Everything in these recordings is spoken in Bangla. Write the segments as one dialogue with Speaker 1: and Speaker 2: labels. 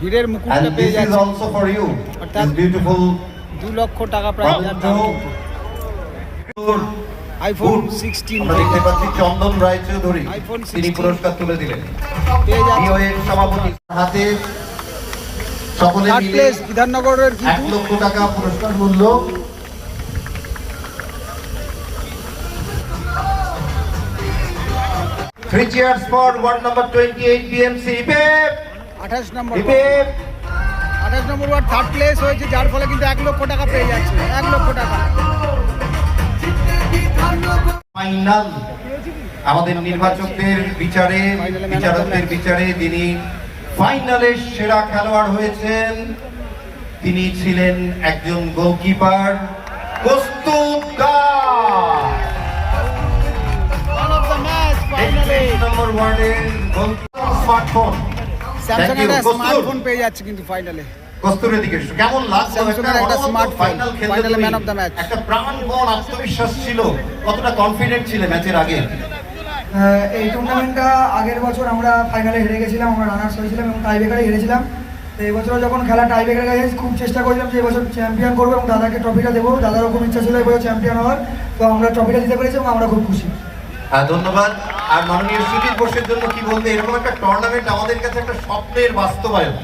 Speaker 1: হীরের মুকুটটা পেয়ে যাচ্ছে।
Speaker 2: also for you.
Speaker 1: অর্থাৎ
Speaker 2: beautiful
Speaker 1: দু লক্ষ টাকা প্রায় যার দাম আইফোন সিক্সটিন
Speaker 2: দেখতে পাচ্ছি চন্দন রায়চৌধুরী
Speaker 1: iPhone
Speaker 2: তিনি
Speaker 1: 16
Speaker 2: পুরস্কার তুলে দিলেন।
Speaker 1: পেয়ে যাচ্ছে।
Speaker 2: সভাপতি হাতে। সকলে মিলে
Speaker 1: বিধাননগরের
Speaker 2: এক লক্ষ টাকা পুরস্কার মূল্য। Three cheers for ward number 28 BMC. Hip
Speaker 1: আঠাশ নম্বর. আঠাশ নম্বর ওয়ার্ড থার্ড প্লেস হয়েছে যার ফলে কিন্তু এক লক্ষ টাকা পেয়ে যাচ্ছে এক লক্ষ টাকা।
Speaker 2: ফাইনাল আমাদের নির্বাচকদের বিচারে বিচারকদের বিচারে যিনি ফাইনালের সেরা খেলোয়াড় হয়েছেন। তিনি ছিলেন একজন goalkeeper Kaustubh Das
Speaker 1: man of the match ফাইনালে
Speaker 2: 31 নম্বর ওয়ার্ডের স্মার্টফোন
Speaker 1: স্যামসাং
Speaker 2: you,
Speaker 1: স্মার্টফোন পেয়ে যাচ্ছে কিন্তু ফাইনালে
Speaker 2: কস্তুরের দিকে কেমন
Speaker 1: একটা
Speaker 2: একটা প্রাণপণ আত্মবিশ্বাস ছিল। কতটা কনফিডেন্ট ছিলে ম্যাচের আগে?
Speaker 3: এই টুর্নামেন্টটা আগের বছর আমরা ফাইনালে হেরে গেছিলাম আমরা রানার্স হয়েছিলাম এবং টাই ব্রেকারে হেরেছিলাম। তো এই বছর যখন খেলা টাই ব্রেকারে গেছে খুব চেষ্টা করেছিলাম যে এবছর চ্যাম্পিয়ন করব এবং দাদাকে ট্রফিটা দেবো। দাদারও খুব ইচ্ছা ছিল এবছর চ্যাম্পিয়ন হওয়ার। তো আমরা ট্রফিটা দিতে পেরেছি এবং আমরা খুব খুশি।
Speaker 2: হ্যাঁ ধন্যবাদ। আর মাননীয় সুজিত বোসের জন্য কি বলতে এরকম একটা টুর্নামেন্ট আমাদের কাছে একটা স্বপ্নের বাস্তবায়ন।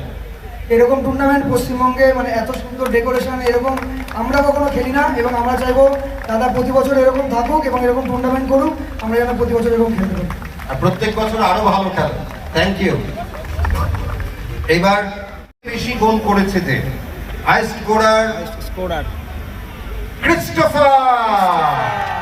Speaker 3: এরকম টুর্নামেন্ট পশ্চিমবঙ্গে মানে এত সুন্দর ডেকোরেশন এরকম আমরা কখনো খেলি না এবং আমরা চাইব দাদা প্রতি বছর এরকম থাকুক এবং এরকম টুর্নামেন্ট করুক আমরা যেন প্রতি বছর এরকম খেলতে পারি।
Speaker 2: আর প্রত্যেক বছর আরও ভালো খেলে। থ্যাংক ইউ এবার বেশি গোল করেছে যে highest scorer
Speaker 1: scorer
Speaker 2: Christopher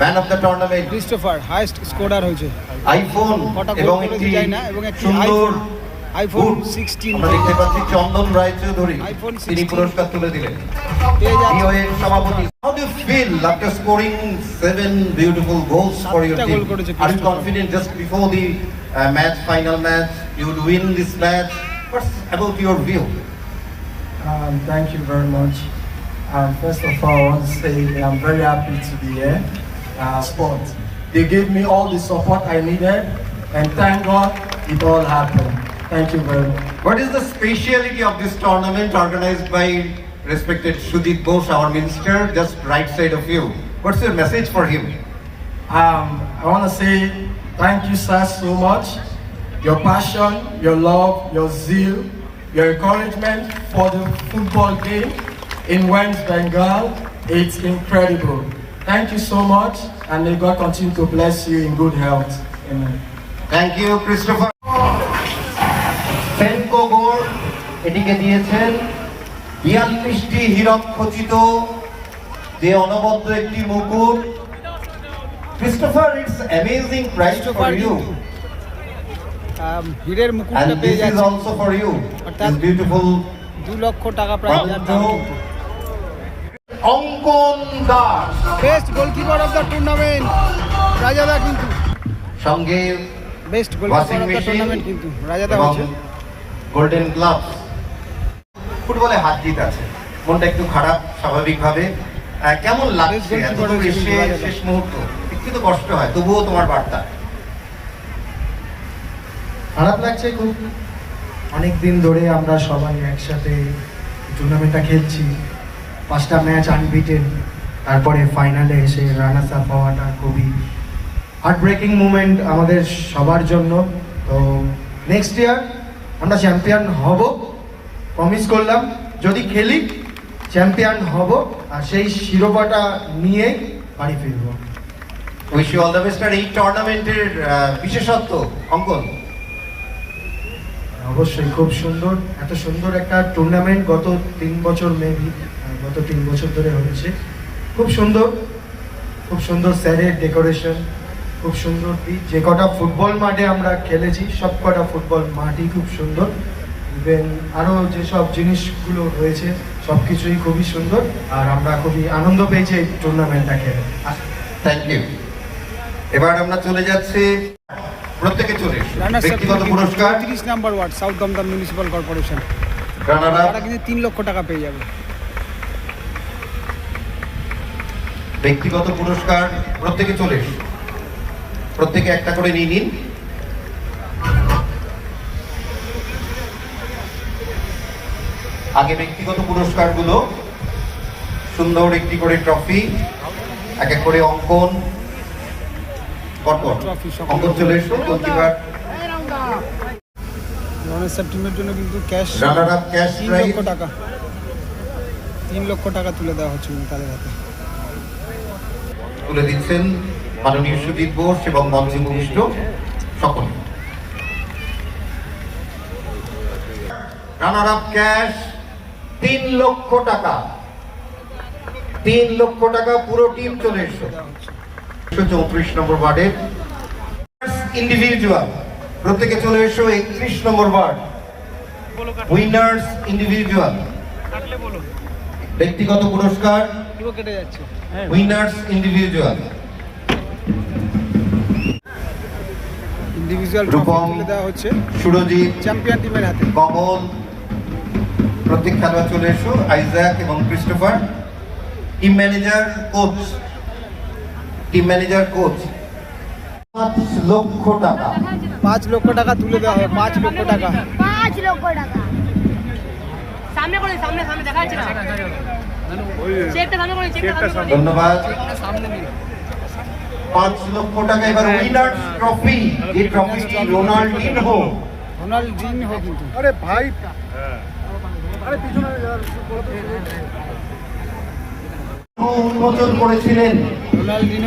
Speaker 2: man of the tournament
Speaker 1: Christopher highest scorer হয়েছে।
Speaker 2: আইফোন এবং একটি
Speaker 1: জানি না এবং একটি
Speaker 2: সুন্দর
Speaker 1: আইফোন
Speaker 2: boot।
Speaker 1: সিক্সটিন
Speaker 2: আমরা দেখতে পাচ্ছি চন্দন রায়চৌধুরী
Speaker 1: iPhone
Speaker 2: তিনি
Speaker 1: 16
Speaker 2: পুরস্কার তুলে দিলেন। বিওএর সভাপতি। How do feel after scoring seven beautiful goals for your
Speaker 1: সাতটা
Speaker 2: টিম
Speaker 1: গোল করেছে
Speaker 2: are you
Speaker 1: Christopher.
Speaker 2: Confident just before the match final match you would win this match what's about your view
Speaker 4: Um, thank you very much. Um, first of all, I want to say I'm very happy to be here. Uh, sport. They gave me all the support I needed, and thank God it all happened. Thank you very much.
Speaker 2: What is the speciality of this tournament organized by respected Sujit Bose, our minister, just right side of you? What's your message for him?
Speaker 4: Um, I want to say thank you, sir, so much. Your passion, your love, your zeal, your encouragement for the football game in West Bengal, it's incredible. Thank you so much, and may God continue to bless you in good health. Amen.
Speaker 2: Thank you Christopher Fenko গোল এটিকে দিয়েছেন বিয়াল্লিশটি হীরক খচিত যে অনবদ্য একটি মুকুট Christopher it's amazing price for
Speaker 1: Christopher
Speaker 2: you
Speaker 1: কিন্তু আম, হীরের মুকুটটা
Speaker 2: and
Speaker 1: পেয়ে
Speaker 2: this is
Speaker 1: যাচ্ছে
Speaker 2: also for you
Speaker 1: অর্থাৎ
Speaker 2: this beautiful
Speaker 1: দু লক্ষ টাকা প্রায়
Speaker 2: Ankan Das?
Speaker 1: Best goalkeeper of the tournament রাজাদা কিন্তু।
Speaker 2: সঙ্গে
Speaker 1: best goalkeeper of
Speaker 2: the
Speaker 1: tournament কিন্তু। রাজাদা হয়েছে
Speaker 2: গোল্ডেন গ্লাভস ফুটবলে হাত জিত আছে। মনটা একটু খারাপ স্বাভাবিকভাবে। কেমন লাগছে? এত দূর এসে শেষ মুহূর্ত। একটু তো কষ্ট হয় তবুও তোমার বার্তা।
Speaker 5: খারাপ লাগছে খুব। অনেক দিন ধরে আমরা সবাই একসাথে টুর্নামেন্টটা খেলছি। পাঁচটা ম্যাচ আনবিটেন তারপরে ফাইনালে এসে রানার্স আপ হওয়াটা খুবই হার্ট ব্রেকিং মুমেন্ট আমাদের সবার জন্য। তো নেক্সট ইয়ার আমরা চ্যাম্পিয়ন হব প্রমিস করলাম। যদি খেলি চ্যাম্পিয়ন হব আর সেই শিরোপাটা নিয়ে বাড়ি ফিরবো।
Speaker 2: Wish you all the best আর এই টুর্নামেন্টের বিশেষত্ব অঙ্কন।
Speaker 5: অবশ্যই খুব সুন্দর এত সুন্দর একটা টুর্নামেন্ট গত তিন বছর মেবি গত তিন বছর ধরে হয়েছে। খুব সুন্দর খুব সুন্দর স্যারের ডেকোরেশন খুব সুন্দর পিচ যে কটা ফুটবল মাঠে আমরা খেলেছি সব কটা ফুটবল মাঠই খুব সুন্দর। ইভেন আরও যেসব জিনিসগুলো রয়েছে সব কিছুই খুবই সুন্দর আর আমরা খুবই আনন্দ পেয়েছি এই টুর্নামেন্টটা খেলে।
Speaker 2: থ্যাংক ইউ এবার আমরা চলে যাচ্ছি প্রত্যেকে চলে ব্যক্তিগত পুরস্কার।
Speaker 1: তিরিশ number ward south Dum Dum municipal
Speaker 2: corporation runner
Speaker 1: তারা কিন্তু তিন লক্ষ টাকা পেয়ে যাবে।
Speaker 2: ব্যক্তিগত পুরস্কার প্রত্যেকে চলে প্রত্যেকে একটা করে নিয়ে নিন। আগে ব্যক্তিগত পুরস্কারগুলো সুন্দর একটি করে ট্রফি এক এক করে অঙ্কন। অঙ্কন চলে এসো গোলকিপার
Speaker 1: টিমের জন্য কিন্তু ক্যাশ লক্ষ টাকা। তিন লক্ষ টাকা তুলে দেওয়া হচ্ছে তাদের হাতে।
Speaker 2: তুলে দিচ্ছেন মাননীয় সুদীপ বোস এবং মঞ্চে ভূমিষ্ঠ সকলে। রানার আপ ক্যাশ তিন লক্ষ টাকা। তিন লক্ষ টাকা পুরো টিম চলে এসো চৌত্রিশ নম্বর ওয়ার্ডের ইন্ডিভিজুয়াল প্রত্যেকে চলে এসো একত্রিশ নম্বর ওয়ার্ড। উইনার্স ইন্ডিভিজুয়াল ব্যক্তিগত পুরস্কার
Speaker 1: কেটে যাচ্ছে।
Speaker 2: Winners
Speaker 1: individual
Speaker 2: individual
Speaker 1: Rupam. দেওয়া হচ্ছে।
Speaker 2: সুরজিৎ
Speaker 1: চ্যাম্পিয়ন টিমের হাতে।
Speaker 2: কমল প্রত্যেক খেলোয়াড় চলে এসো আইজাক এবং Christopher team manager coach team manager coach পাঁচ লক্ষ টাকা।
Speaker 1: পাঁচ লক্ষ টাকা তুলে দেওয়া হবে পাঁচ লক্ষ টাকা।
Speaker 6: পাঁচ লক্ষ টাকা।
Speaker 7: সামনে করে সামনে সামনে দেখা যাচ্ছে না।
Speaker 2: ধন্যবাদ। পাঁচ লক্ষ টাকা এবার উইনার্স ট্রফি এই ট্রফিটি রোনাল্ডিনহো
Speaker 1: রোনাল্ডিনহো কিন্তু।
Speaker 2: উন্মোচন করেছিলেন।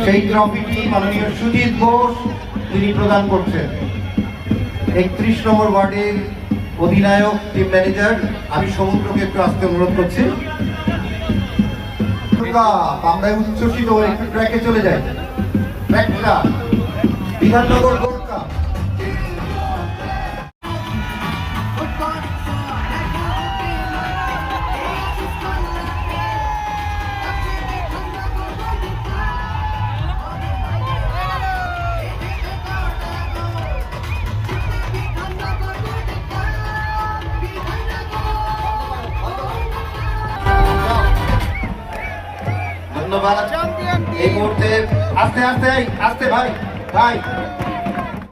Speaker 2: সেই ট্রফিটি মাননীয় সুজিত বোস তিনি প্রদান করছেন। একত্রিশ নম্বর ওয়ার্ডের অধিনায়ক টিম ম্যানেজার আমি সমুদ্রকে একটু আসতে অনুরোধ করছি। আমরা উচ্ছ্বসিত ট্র্যাকে চলে যাই ট্র্যাকটা বিধাননগর এই মুহূর্তে আস্তে আস্তে আস্তে ভাই ভাই।